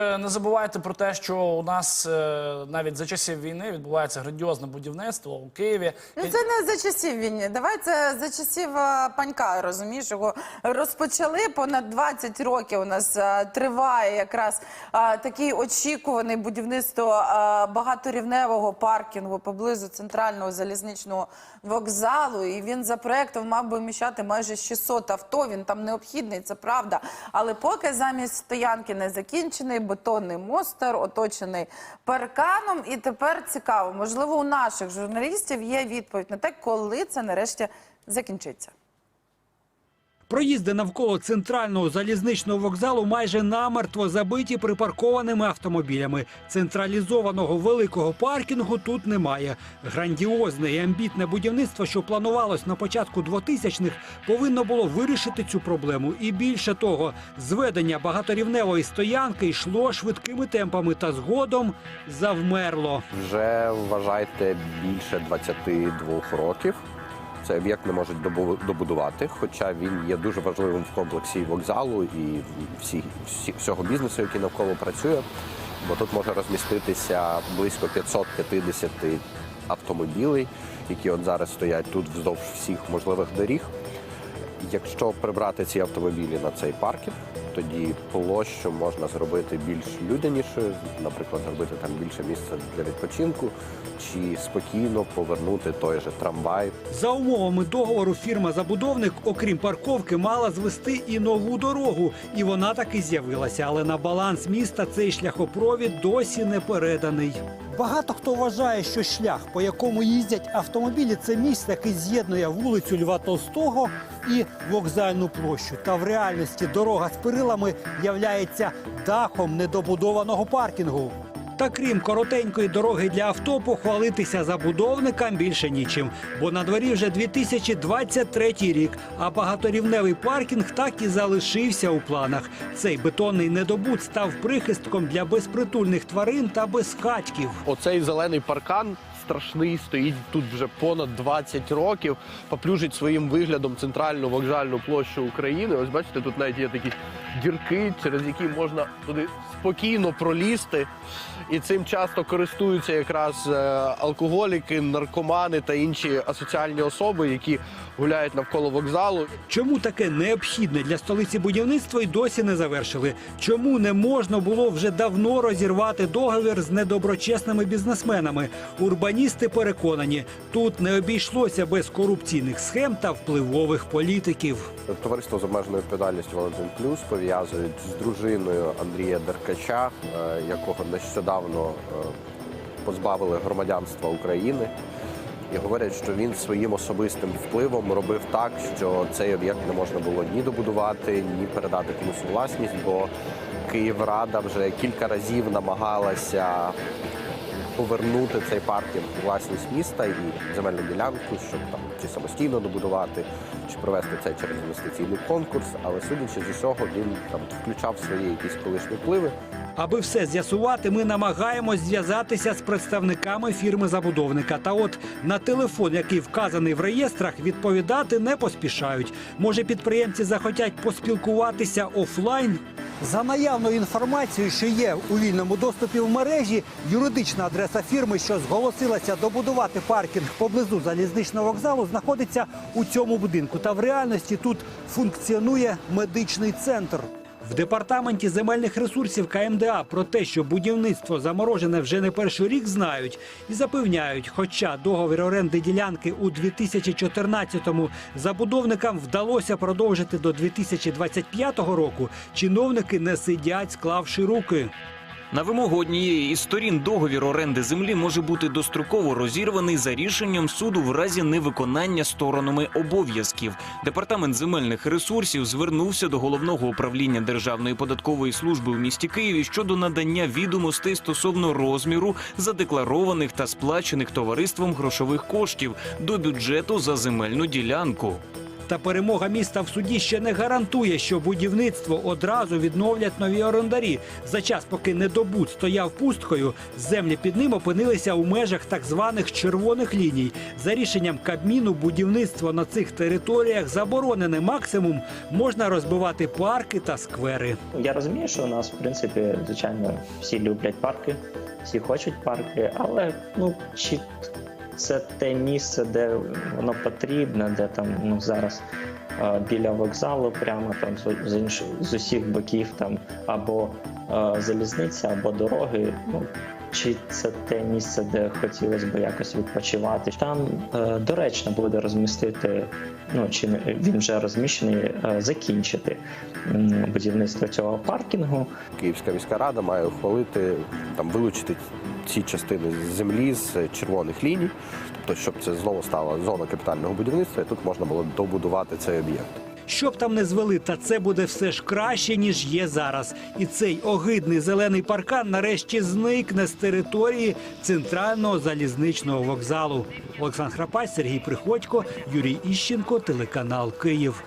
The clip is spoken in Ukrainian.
Е, Не забувайте про те, що у нас е, навіть за часів війни відбувається грандіозне будівництво у Києві. Ну це не за часів війни. Давай це за часів е, панька. Розумієш, його розпочали понад 20 років. У нас триває якраз такий очікуваний будівництво багаторівневого паркінгу поблизу центрального залізничного вокзалу. І він за проектом мав би вміщати майже 600 авто. Він там необхідний, це правда. Але поки замість стоянки не закінчений бетонний мостер, оточений парканом. І тепер цікаво, можливо, у наших журналістів є відповідь на те, коли це нарешті закінчиться. Проїзди навколо центрального залізничного вокзалу майже намертво забиті припаркованими автомобілями. Централізованого великого паркінгу тут немає. Грандіозне і амбітне будівництво, що планувалось на початку 2000-х, повинно було вирішити цю проблему. І більше того, зведення багаторівневої стоянки йшло швидкими темпами та згодом завмерло. Вже вважайте більше 22 років. Цей об'єкт не можуть добу- добудувати, хоча він є дуже важливим в комплексі вокзалу і всі, всі, всього бізнесу, який навколо працює. Бо тут може розміститися близько 550 автомобілей, які от зараз стоять тут вздовж всіх можливих доріг. Якщо прибрати ці автомобілі на цей паркінг, тоді площу можна зробити більш людянішою, наприклад, зробити там більше місця для відпочинку, чи спокійно повернути той же трамвай. За умовами договору фірма-забудовник, окрім парковки, мала звести і нову дорогу. І вона таки з'явилася. Але на баланс міста цей шляхопровід досі не переданий. Багато хто вважає, що шлях, по якому їздять автомобілі, це місце, який з'єднує вулицю Льва Толстого і вокзальну площу. Та в реальності дорога з перилами являється дахом недобудованого паркінгу. Та крім коротенької дороги для авто, похвалитися забудовникам більше нічим. Бо на дворі вже 2023 рік, а багаторівневий паркінг так і залишився у планах. Цей бетонний недобут став прихистком для безпритульних тварин та безхатьків. Оцей зелений паркан страшний, стоїть тут вже понад 20 років, поплюжить своїм виглядом центральну вокзальну площу України. Ось бачите, тут навіть є такі дірки, через які можна туди спокійно пролізти. І цим часто користуються якраз е, алкоголіки, наркомани та інші асоціальні особи, які гуляють навколо вокзалу. Чому таке необхідне для столиці будівництво й досі не завершили? Чому не можна було вже давно розірвати договір з недоброчесними бізнесменами? Урбаністи переконані, тут не обійшлося без корупційних схем та впливових політиків. Товариство з обмеженою відповідальністю Валентин Плюс пов'язують з дружиною Андрія Деркача, е, якого нещодавно е, позбавили громадянства України. І говорять, що він своїм особистим впливом робив так, що цей об'єкт не можна було ні добудувати, ні передати комусь власність, бо Київрада вже кілька разів намагалася повернути цей паркінг у власність міста і земельну ділянку, щоб там чи самостійно добудувати, чи провести це через інвестиційний конкурс. Але судячи з усього, він там включав свої якісь колишні впливи. Аби все з'ясувати, ми намагаємось зв'язатися з представниками фірми забудовника. Та от на телефон, який вказаний в реєстрах, відповідати не поспішають. Може, підприємці захотять поспілкуватися офлайн? За наявною інформацією, що є у вільному доступі в мережі, юридична адреса фірми, що зголосилася добудувати паркінг поблизу залізничного вокзалу, знаходиться у цьому будинку. Та в реальності тут функціонує медичний центр. В департаменті земельних ресурсів КМДА про те, що будівництво заморожене вже не перший рік, знають і запевняють. Хоча договір оренди ділянки у 2014-му забудовникам вдалося продовжити до 2025 року, чиновники не сидять, склавши руки. На вимогу однієї із сторін договір оренди землі може бути достроково розірваний за рішенням суду в разі невиконання сторонами обов'язків. Департамент земельних ресурсів звернувся до головного управління Державної податкової служби в місті Києві щодо надання відомостей стосовно розміру задекларованих та сплачених товариством грошових коштів до бюджету за земельну ділянку. Та перемога міста в суді ще не гарантує, що будівництво одразу відновлять нові орендарі. За час, поки недобут стояв пусткою, землі під ним опинилися у межах так званих червоних ліній. За рішенням Кабміну будівництво на цих територіях заборонене. Максимум можна розбивати парки та сквери. Я розумію, що у нас, в принципі, звичайно, всі люблять парки, всі хочуть парки, але ну чи це те місце, де воно потрібне, де там ну зараз біля вокзалу, прямо там з, інших з усіх боків там або залізниця, або дороги. Ну чи це те місце, де хотілося б якось відпочивати? Там е, доречно буде розмістити. Ну чи він вже розміщений, е, закінчити будівництво цього паркінгу. Київська міська рада має ухвалити там вилучити ці частини землі з червоних ліній, тобто щоб це знову стала зона капітального будівництва, і тут можна було добудувати цей об'єкт. Щоб там не звели, та це буде все ж краще, ніж є зараз. І цей огидний зелений паркан нарешті зникне з території центрального залізничного вокзалу. Олександр Храпай, Сергій Приходько, Юрій Іщенко, телеканал Київ.